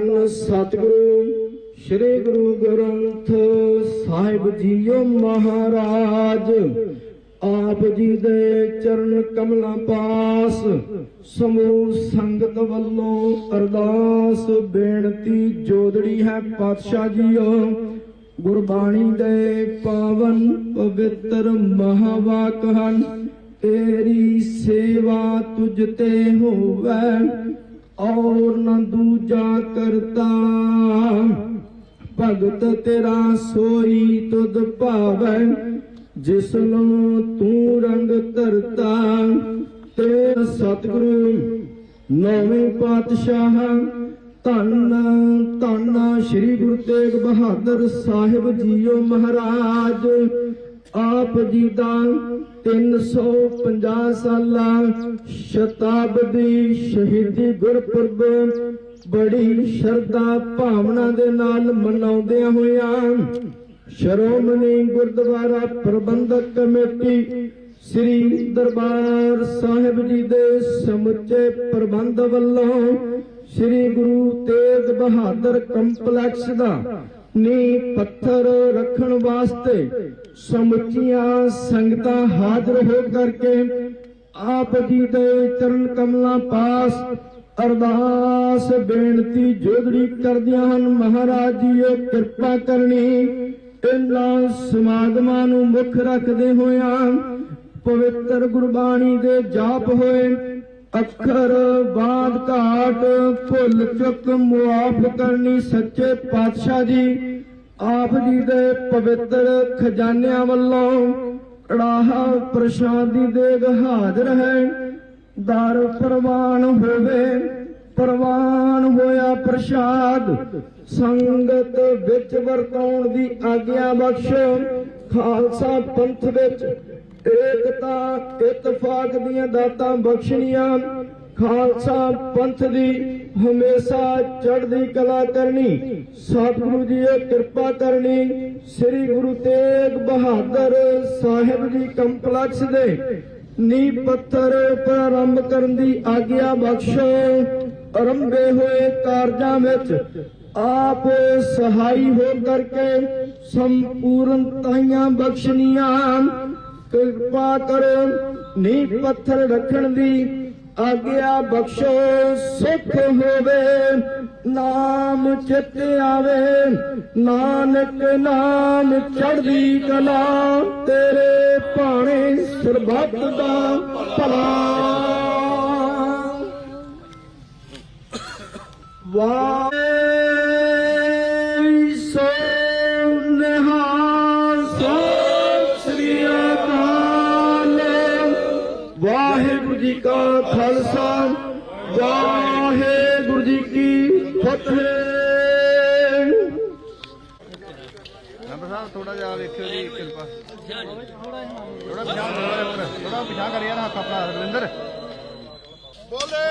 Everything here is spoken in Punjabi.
ਧੰਨ ਸਤਿਗੁਰੂ, ਸ੍ਰੀ ਗੁਰੂ ਗ੍ਰੰਥ ਸਾਹਿਬ ਜੀਓ ਮਹਾਰਾਜ। ਆਪ ਜੀ ਦੇ ਚਰਨ ਕਮਲਾਂ ਪਾਸ, ਸਮੂਹ ਸੰਗਤ ਵੱਲੋਂ ਅਰਦਾਸ, ਬੇਨਤੀ, ਜੋਦੜੀ ਹੈ ਪਾਤਸ਼ਾਹ ਜੀਓ। ਗੁਰਬਾਣੀ ਦੇ ਪਾਵਨ ਪਵਿੱਤਰ ਮਹਾਵਾਕ ਹਨ, ਤੇਰੀ ਸੇਵਾ ਤੁਝ ਤੇ ਹੋਵੇ। ਔਰ ਨ ਦੂਜਾ ਕਰਤਾ। ਭਗਤ ਤੇਰਾ ਸੋਈ ਤੁਧ ਭਾਵੈ, ਜਿਸ ਨੂੰ ਤੂੰ ਰੰਗ ਧਰਤਾ। ਤੇ ਸਤਿਗੁਰੂ, ਨੌਵੇਂ ਪਾਤਸ਼ਾਹ, ਧੰਨ ਧੰਨ ਸ੍ਰੀ ਗੁਰੂ ਤੇਗ ਬਹਾਦਰ ਸਾਹਿਬ ਜੀਓ ਮਹਾਰਾਜ, ਆਪ ਜੀ ਦਾ 350 ਸਾਲਾ ਸ਼ਤਾਬਦੀ ਸ਼ਹੀਦੀ ਗੁਰਪੁਰਬ ਬੜੀ ਸ਼ਰਧਾ ਭਾਵਨਾ ਦੇ ਨਾਲ ਮਨਾਉਂਦਿਆਂ ਹੋਇਆਂ ਸ਼੍ਰੋਮਣੀ ਗੁਰਦੁਆਰਾ ਪ੍ਰਬੰਧਕ ਕਮੇਟੀ ਸ੍ਰੀ ਦਰਬਾਰ ਸਾਹਿਬ ਜੀ ਦੇ ਸਮੁੱਚੇ ਪ੍ਰਬੰਧ ਵੱਲੋਂ ਸ੍ਰੀ ਗੁਰੂ ਤੇਗ ਬਹਾਦਰ ਕੰਪਲੈਕਸ ਦਾ ਨੀ ਪੱਥਰ ਰੱਖਣ ਵਾਸਤੇ ਸਮੁੱਚੀਆਂ ਸੰਗਤਾਂ ਹਾਜ਼ਰ ਹੋ ਕਰਕੇ ਆਪ ਜੀ ਦੇ ਚਰਨ ਕਮਲਾਂ ਪਾਸ ਅਰਦਾਸ ਬੇਨਤੀ ਜੋਦੜੀ ਕਰਦੀਆਂ ਹਨ, ਮਹਾਰਾਜ ਜੀ, ਇਹ ਕਿਰਪਾ ਕਰਨੀ। ਇਹਨਾਂ ਸਮਾਗਮਾਂ ਨੂੰ ਮੁੱਖ ਰੱਖਦੇ ਹੋਇਆਂ ਪਵਿੱਤਰ ਗੁਰਬਾਣੀ ਦੇ ਜਾਪ ਹੋਏ। ਅੱਖਰ ਬਾਦ ਘਾਟ, ਭੁੱਲ ਚੁੱਕ ਮੁਆਫ ਕਰਨੀ ਸੱਚੇ ਪਾਤਸ਼ਾਹ ਜੀ। ਆਪ ਜੀ ਦੇ ਪਵਿੱਤਰ ਖਜ਼ਾਨਿਆਂ ਵੱਲੋਂ ਕੜਾਹਾ ਪ੍ਰਸ਼ਾਦੀ ਦੇਗ ਹਾਜ਼ਰ ਹੈ। ਦਰ ਪ੍ਰਵਾਨ ਹੋਵੇ, ਪ੍ਰਵਾਨ ਹੋਇਆ ਪ੍ਰਸ਼ਾਦ। ਸੰਗਤ ਵਿੱਚ ਵਰਤਾਉਣ ਦੀ ਆਗਿਆ ਬਖਸ਼ੋ। ਖਾਲਸਾ ਪੰਥ ਵਿੱਚ ਏਕਤਾ ਇਤਫਾਕ ਦੀਆਂ ਦਾਤਾਂ ਬਖਸ਼ਣੀਆਂ। ਖਾਲਸਾ ਪੰਥ ਦੀ ਹਮੇਸ਼ਾ ਚੜ੍ਹਦੀ ਕਲਾ ਕਰਨੀ, ਸਤਿਗੁਰੂ ਜੀ ਇਹ ਕਿਰਪਾ ਕਰਨੀ। ਸ੍ਰੀ ਗੁਰੂ ਤੇਗ ਬਹਾਦਰ ਸਾਹਿਬ ਜੀ ਕੰਪਲੈਕਸ ਦੇ ਨੀ ਪੱਥਰ ਪ੍ਰਾਰੰਭ ਕਰਨ ਦੀ ਆਗਿਆ ਬਖਸ਼ੋ। ਆਰੰਭੇ ਹੋਏ ਕਾਰਜਾਂ ਵਿੱਚ ਆਪ ਸਹਾਈ ਹੋ ਕਰਕੇ ਸੰਪੂਰਨਤਾਈਆਂ ਬਖਸ਼ਣੀਆਂ। ਕਿਰਪਾ ਕਰੋ ਨੀ ਪੱਥਰ ਰੱਖਣ ਦੀ ਆਗਿਆ ਬਖਸ਼ੋ, ਸੁਖ ਹੋਵੇ, ਨਾਮ ਚਿਤ ਆਵੇ, ਨਾਨਕ ਨਾਮ ਚੜ੍ਹਦੀ ਕਲਾ, ਤੇਰੇ ਭਾਣੇ ਸਰਬੱਤ ਦਾ ਭਲਾ। ਵਾਹਿ ਜੀ ਕਾ ਖਾਲਸਾ ਵਾਹਿਗੁਰੂ ਜੀ ਕੀ ਫਤਿਹ। ਨੰਬਰ ਸਾਹਿਬ ਥੋੜਾ ਜਿਹਾ ਵੇਖਿਓ ਜੀ ਕਿਰਪਾ। ਥੋੜਾ ਪਿਛਾਂ ਥੋੜਾ ਥੋੜਾ ਕਰ ਯਾਰ ਹੱਥ ਆਪਣਾ ਰਵਿੰਦਰ। ਬੋਲੇ